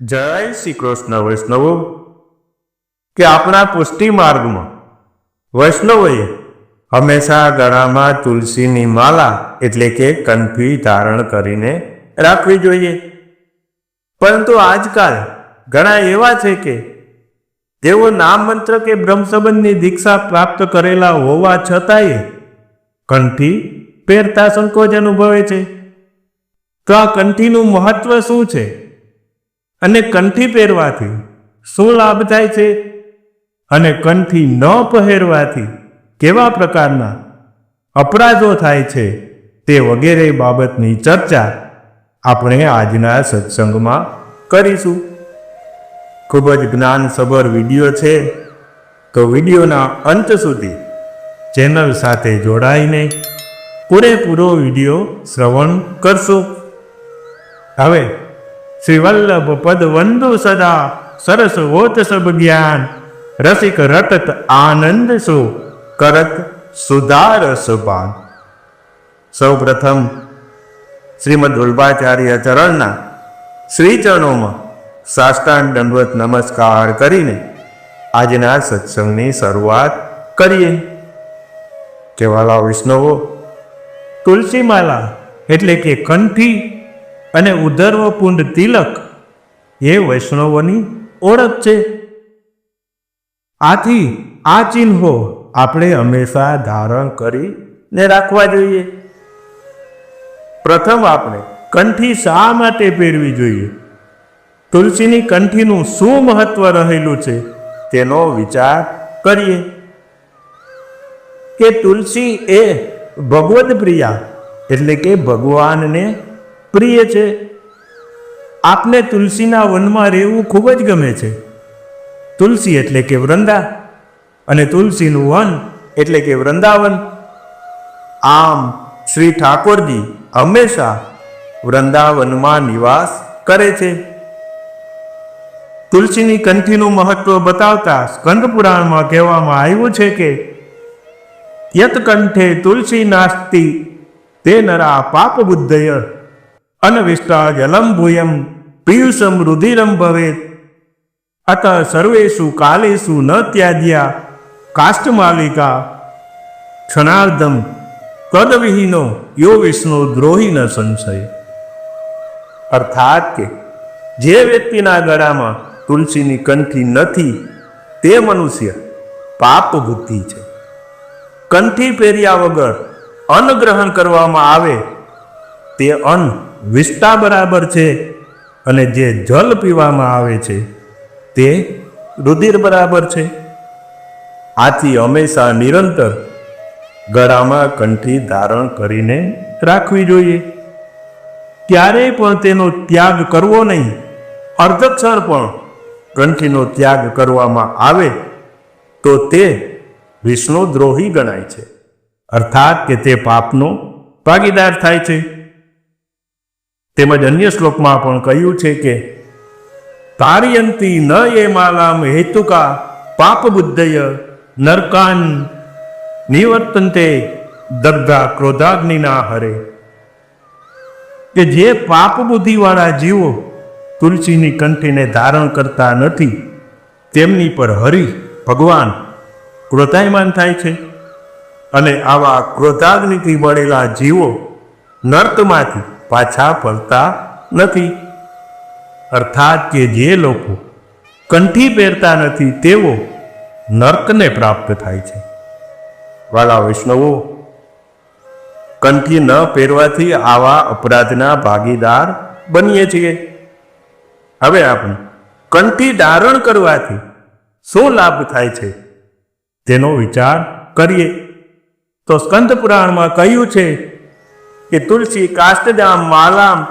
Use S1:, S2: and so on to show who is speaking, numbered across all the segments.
S1: જય શ્રી કૃષ્ણ વૈષ્ણવો. કે આપણા પુષ્ટિ માર્ગમાં વૈષ્ણવોએ હંમેશા ગળામાં તુલસીની માલા એટલે કે કંઠી ધારણ કરીને રાખવી જોઈએ. પરંતુ આજકાલ ઘણા એવા છે કે તેઓ નામ મંત્ર કે બ્રહ્મ સંબંધની દીક્ષા પ્રાપ્ત કરેલા હોવા છતાંય કંઠી પહેરતા સંકોચ અનુભવે છે. તો આ કંઠીનું મહત્વ શું છે? અને કંઠી પહેરવાથી શું લાભ થાય છે? અને કંઠી ન પહેરવાથી કેવા પ્રકારના અપરાધો થાય છે તે વગેરે બાબતની ચર્ચા આપણે આજના સત્સંગમાં કરીશું. ખૂબ જ જ્ઞાનસભર વીડિયો છે. તો વિડીયોના અંત સુધી ચેનલ સાથે જોડાઈને પૂરેપૂરો વીડિયો શ્રવણ કરશો. હવે શ્રી વલ્લભ પદ વંદુ સદા, સરસ હોત સબ જ્ઞાન. રસિક રટત આનંદ સુ, કરત સુધારસ પાન સૌ પ્રથમ શ્રીમદ વલ્ભાચાર્ય ચરણના શ્રીચરણોમાં સાષ્ટાંગ દંડવત નમસ્કાર કરીને આજના સત્સંગની શરૂઆત કરીએ. કેવાલા વિષ્ણવો, તુલસીમાલા એટલે કે કંઠી અને ઉદ્ધર્વપુંડ તિલક. એ વૈષ્ણવોની ઓળખ છે. આથી આ ચિહ્નો આપણે હંમેશા ધારણ કરીને રાખવા જોઈએ. પ્રથમ આપણે કંઠી શા માટે પહેરવી જોઈએ? તુલસીની કંઠીનું શું મહત્વ રહેલું છે? તેનો વિચાર કરીએ. કે તુલસી એ ભગવદ પ્રિયા એટલે કે ભગવાનને પ્રિય છે. આપને તુલસીના વનમાં રહેવું ખૂબ જ ગમે છે. તુલસી એટલે કે વૃંદા અને તુલસીનું વન એટલે કે વૃંદાવન. આમ શ્રી ઠાકોરજી હંમેશા વૃંદાવનમાં નિવાસ કરે છે. તુલસીની કંઠીનું મહત્વ બતાવતા સ્કંદ પુરાણમાં કહેવામાં આવ્યું છે કે યત કંઠે તુલસી નાસ્તી, તે નરા પાપ બુદ્ધય અનવિષ્ટા જલમ ભૂયમ પિયુષમ રુધિરમ ભવેત અત સર્વેશુ કાલેશુ ન ત્યાજ્યા કાષ્ટમાલિકા ક્ષણાર્ધમ કદવિહીનો યો વિષ્ણુ દ્રોહી ન સંશય અર્થાત કે જે વ્યક્તિના ગળામાં તુલસીની કંઠી નથી તે મનુષ્ય પાપ બુદ્ધિ છે કંઠી પહેર્યા વગર અન્ન ગ્રહણ કરવામાં આવે તે અન્ન વિષ્ટા બરાબર છે અને જે જલ પીવામાં આવે છે તે રુધિર બરાબર છે. આથી હંમેશા નિરંતર ગળામાં કંઠી ધારણ કરીને રાખવી જોઈએ. ક્યારેય પણ તેનો ત્યાગ કરવો નહીં. અર્ધક્ષર પણ કંઠીનો ત્યાગ કરવામાં આવે તો તે વિષ્ણુ દ્રોહી ગણાય છે. અર્થાત કે તે પાપનો ભાગીદાર થાય છે. તેમજ અન્ય શ્લોકમાં પણ કહ્યું છે કે, કાર્યંતી ન એ માલામ હેતુકા પાપ બુદ્ધય નરકાન નિવર્તનતે દગ્ધા ક્રોધાગ્નિના હરે. કે જે પાપ બુદ્ધિવાળા જીવો તુલસીની કંઠીને ધારણ કરતા નથી, તેમની પર હરિ ભગવાન ક્રોધાયમાન થાય છે. અને આવા ક્રોધાગ્નિથી મળેલા જીવો નર્કમાંથી પાછા ફરતા નથી. અર્થાત કે જે લોકો કંઠી પહેરતા નથી, તેઓ નર્કને પ્રાપ્ત થાય છે. વાલા વૈષ્ણવો, કંઠી ન પહેરવાથી આવા અપરાધના ભાગીદાર બનીએ છીએ. હવે આપણે કંઠી ધારણ કરવાથી શું લાભ થાય છે તેનો વિચાર કરીએ. તો સ્કંદ પુરાણમાં કહ્યું છે કે તુલસી કાષ્ટજામ માલામ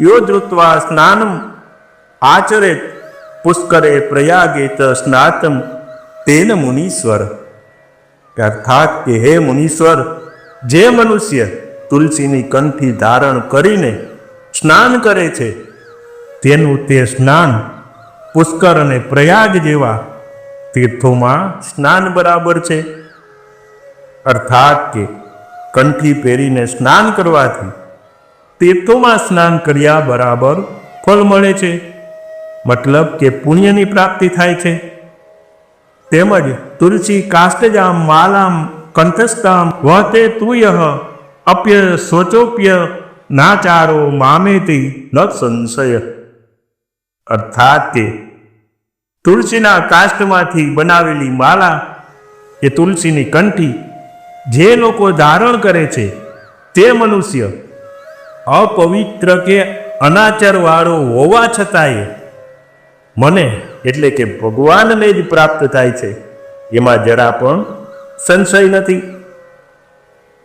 S1: યો ધૃત્વા સ્નાનમ, આચરેત, પુષ્કરે પ્રયાગે ચ સ્નાતમ, તેન મુનીશ્વર. અર્થાત કે હે મુનીશ્વર, જે મનુષ્ય તુલસીની કંઠી ધારણ કરીને સ્નાન કરે છે, તેનું તે સ્નાન પુષ્કર અને પ્રયાગ જેવા તીર્થોમાં સ્નાન બરાબર છે. અર્થાત કે કંઠી પહેરીને સ્નાન કરવાથી તીર્થોમાં સ્નાન કર્યા બરાબર ફળ મળે છે. મતલબ કે પુણ્યની પ્રાપ્તિ થાય છે. તેમજ તુલસી કાષ્ટજામ માલામ કંઠસ્થામ વહતે તુયઃ અપ્ય સ્વચોપ્ય નાચારો મામેતી ન સંશય. અર્થાત કે તુલસીના કાષ્ટમાંથી બનાવેલી માલા એ તુલસીની કંઠી જે લોકો ધારણ કરે છે, તે મનુષ્ય અપવિત્ર કે અનાચારવાળો હોવા છતાંય મને એટલે કે ભગવાનને જ પ્રાપ્ત થાય છે. એમાં જરા પણ સંશય નથી.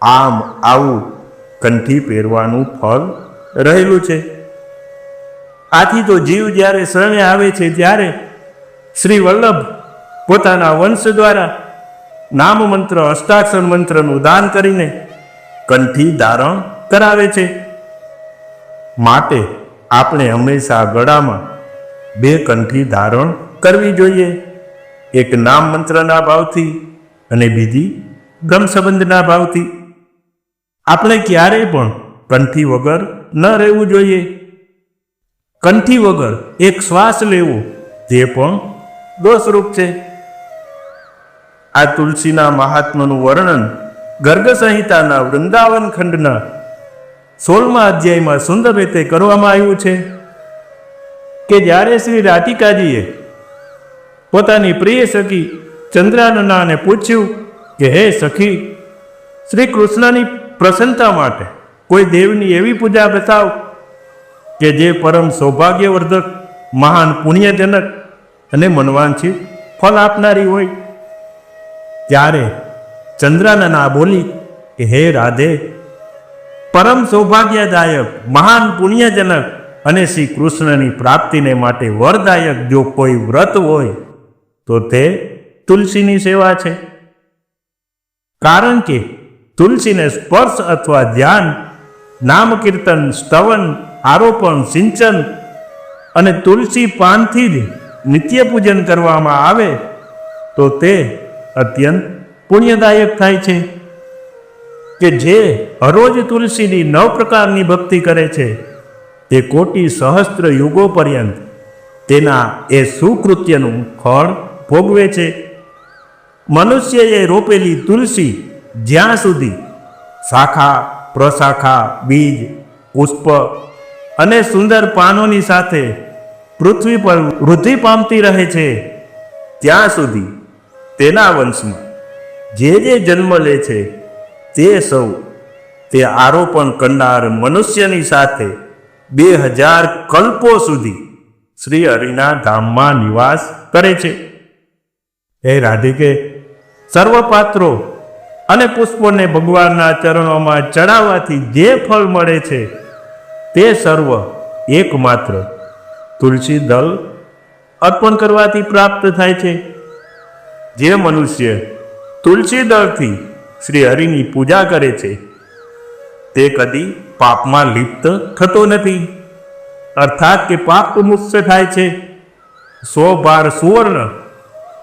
S1: આમ આવું કંઠી પહેરવાનું ફળ રહેલું છે. આથી તો જીવ જ્યારે શરણે આવે છે, ત્યારે શ્રી વલ્લભ પોતાના વંશ દ્વારા નામ મંત્ર, અષ્ટાક્ષર મંત્રનું દાન કરીને કંઠી ધારણ કરાવે છે. માટે આપણે હંમેશા ગળામાં બે કંઠી ધારણ કરવી જોઈએ. એક નામ મંત્રના ભાવથી અને બીજી બ્રહ્મ સંબંધના ભાવથી. આપણે ક્યારેય પણ કંઠી વગર ન રહેવું જોઈએ. કંઠી વગર એક શ્વાસ લેવો તે પણ દોષરૂપ છે. આ તુલસીના મહાત્માનું વર્ણન ગર્ગ સંહિતાના વૃંદાવન ખંડના સોળમા અધ્યાયમાં સુંદર રીતે કરવામાં આવ્યું છે કે જ્યારે શ્રી રાધિકાજીએ પોતાની પ્રિય સખી ચંદ્રાનનાને પૂછ્યું કે, હે સખી, શ્રી કૃષ્ણની પ્રસન્નતા માટે કોઈ દેવની એવી પૂજા બતાવ કે જે પરમ સૌભાગ્યવર્ધક, મહાન પુણ્યજનક અને મનવાંછિત ફળ આપનારી હોય ત્યારે ચંદ્રાનના બોલી કે, હે રાધે, પરમ સૌભાગ્યદાયક, મહાન પુણ્યજનક અને શ્રી કૃષ્ણની પ્રાપ્તિને માટે વરદાયક જો કોઈ વ્રત હોય, તો તે તુલસીની સેવા છે. કારણ કે તુલસીને સ્પર્શ અથવા ધ્યાન, નામ કીર્તન, સ્તવન, આરોપણ, સિંચન અને તુલસી પાનથી જ નિત્ય પૂજન કરવામાં આવે, તો તે અત્યંત પુણ્યદાયક થાય છે કે જે હરોજ તુલસીની નવ પ્રકારની ભક્તિ કરે છે, તે કોટી સહસ્ત્ર યુગો પર્યંત તેના એ સુકૃત્યનું ફળ ભોગવે છે. મનુષ્યએ રોપેલી તુલસી જ્યાં સુધી શાખા, પ્રશાખા, બીજ, પુષ્પ અને સુંદર પાનોની સાથે પૃથ્વી પર વૃદ્ધિ પામતી રહે છે, ત્યાં સુધી તેના વંશમાં જે જે જન્મ લે છે તે સૌ તે આરોપણ કરનાર મનુષ્યની સાથે બે હજાર કલ્પો સુધી શ્રી હરિના ધામમાં નિવાસ કરે છે. હે રાધિકે સર્વ પાત્રો અને પુષ્પોને ભગવાનના ચરણોમાં ચડાવવાથી જે ફળ મળે છે તે સર્વ એકમાત્ર તુલસી દલ અર્પણ કરવાથી પ્રાપ્ત થાય છે. જે મનુષ્ય તુલસી દળથી શ્રી હરિની પૂજા કરે છે, તે કદી પાપમાં લિપ્ત થતો નથી. અર્થાત કે પાપ મુક્ત થાય છે. સો બાર સુવર્ણ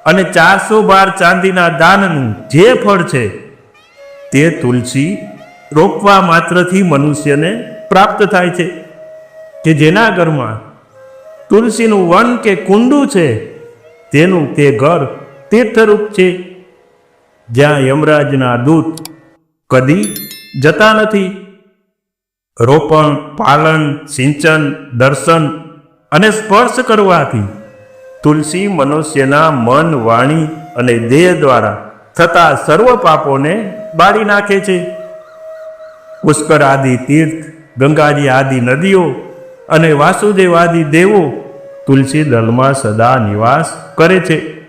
S1: અને ચારસો બાર ચાંદીના દાનનું જે ફળ છે, તે તુલસી રોપવા માત્રથી મનુષ્યને પ્રાપ્ત થાય છે. કે જેના ઘરમાં તુલસીનું વન કે કુંડું છે, તેનું તે ઘર તીર્થરૂપ છે, જ્યાં યમરાજના દૂત કદી જતા નથી. રોપણ, પાલન, સિંચન, દર્શન અને સ્પર્શ કરવાથી તુલસી મનુષ્યના મન, વાણી અને દેહ દ્વારા થતા સર્વ પાપોને બાળી નાખે છે. પુષ્કર આદિ તીર્થ, ગંગાજી આદિ નદીઓ અને વાસુદેવ આદિ દેવો તુલસી દલમાં સદા નિવાસ કરે છે.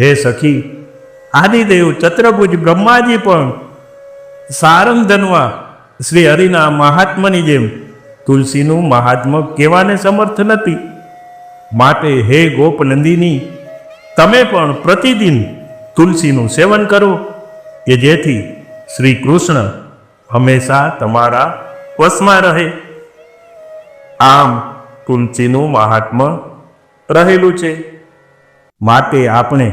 S1: હે સખી, આદિદેવ ચત્રભુજ બ્રહ્માજી પણ સારંગ ધનવા શ્રી હરિના મહાત્માની જેમ તુલસીનું મહાત્મા કહેવાને સમર્થ નથી. માટે હે ગોપનંદિની તમે પણ પ્રતિદિન તુલસીનું સેવન કરો, કે જેથી શ્રી કૃષ્ણ હંમેશા તમારા વશમાં રહે. આમ તુલસીનું મહાત્મા રહેલું છે. માટે આપણે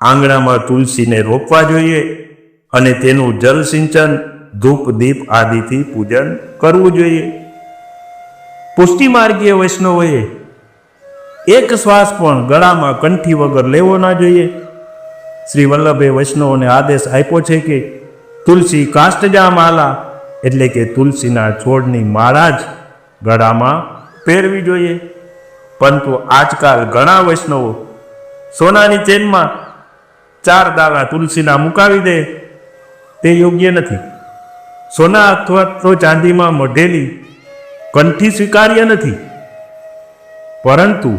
S1: આંગણામાં તુલસીને રોપવા જોઈએ અને તેનું જલસિંચન ધૂપ, દીપ આદિથી પૂજન કરવું જોઈએ. પુષ્ટિ માર્ગીય વૈષ્ણવોએ એક શ્વાસ પણ ગળામાં કંઠી વગર લેવો ના જોઈએ. શ્રી વલ્લભે વૈષ્ણવોને આદેશ આપ્યો છે કે તુલસી કાષ્ટજા માલા એટલે કે તુલસીના છોડની માળા જ ગળામાં પહેરવી જોઈએ. પરંતુ આજકાલ ઘણા વૈષ્ણવો સોનાની ચેનમાં ચાર દાવા તુલસીના મુકાવી દે, તે યોગ્ય નથી. સોના અથવા તો ચાંદીમાં મઢેલી કંઠી સ્વીકાર્ય નથી. પરંતુ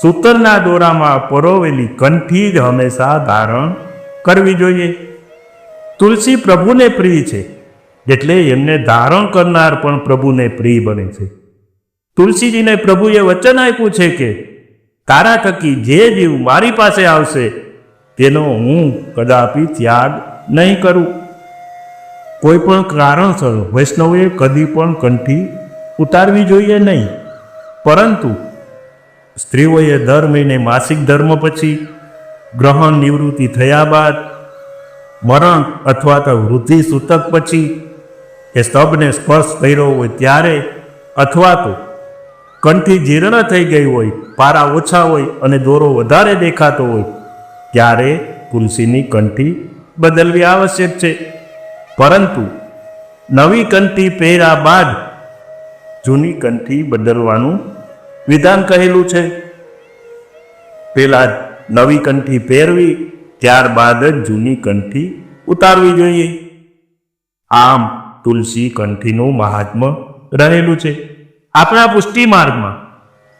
S1: સૂતરના દોરામાં પરોવેલી કંઠી જ હંમેશા ધારણ કરવી જોઈએ. તુલસી પ્રભુને પ્રિય છે, એટલે એમને ધારણ કરનાર પણ પ્રભુને પ્રિય બને છે. તુલસીજીને પ્રભુએ વચન આપ્યું છે કે, તારા થકી જે જીવ મારી પાસે આવશે તેનો હું કદાપી ત્યાગ નહીં કરું. કોઈ પણ કારણસર વૈષ્ણવે કદી પણ કંઠી ઉતારવી જોઈએ નહીં. પરંતુ સ્ત્રીઓએ દર મહિને માસિક ધર્મ પછી ગ્રહણ નિવૃત્તિ થયા બાદ મરણ અથવા તો વૃદ્ધિ સૂતક પછી એ સ્તભને સ્પર્શ કર્યો હોય ત્યારે અથવા તો કંઠી જીર્ણ થઈ ગઈ હોય, પારા ઓછા હોય અને દોરો વધારે દેખાતો હોય ત્યારે તુલસીની કંઠી બદલવી આવશ્યક છે. પરંતુ નવી કંઠી પહેર્યા બાદ જૂની કંઠી બદલવાનું વિધાન કહેલું છે. પેલા નવી કંઠી પહેરવી, ત્યારબાદ જ જૂની કંઠી ઉતારવી જોઈએ. આમ તુલસી કંઠીનું મહાત્મ્ય રહેલું છે. આપણા પુષ્ટિ માર્ગમાં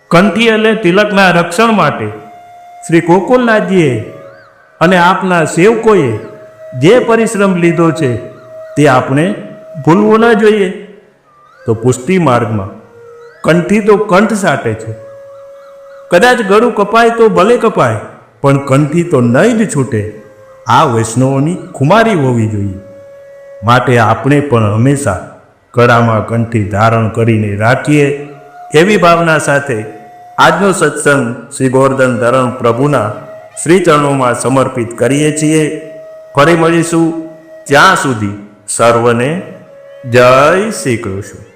S1: કંઠી અને તિલકના રક્ષણ માટે શ્રી ગોકુલનાથજીએ અને આપના સેવકોએ જે પરિશ્રમ લીધો છે તે આપણે ભૂલવું ન જોઈએ. તો પુષ્ટિ માર્ગમાં કંઠી તો કંઠ સાટે છે. કદાચ ગળું કપાય તો ભલે કપાય, પણ કંઠી તો નહીં જ છૂટે. આ વૈષ્ણવોની ખુમારી હોવી જોઈએ. માટે આપણે પણ હંમેશા ગળામાં કંઠી ધારણ કરીને રાખીએ એવી ભાવના સાથે આજનો સત્સંગ શ્રી ગોવર્ધન ધરણ પ્રભુના શ્રી ચરણોમાં સમર્પિત કરીએ છીએ. ફરી મળીશું. ત્યાં સુધી સર્વને જય શ્રી કૃષ્ણ.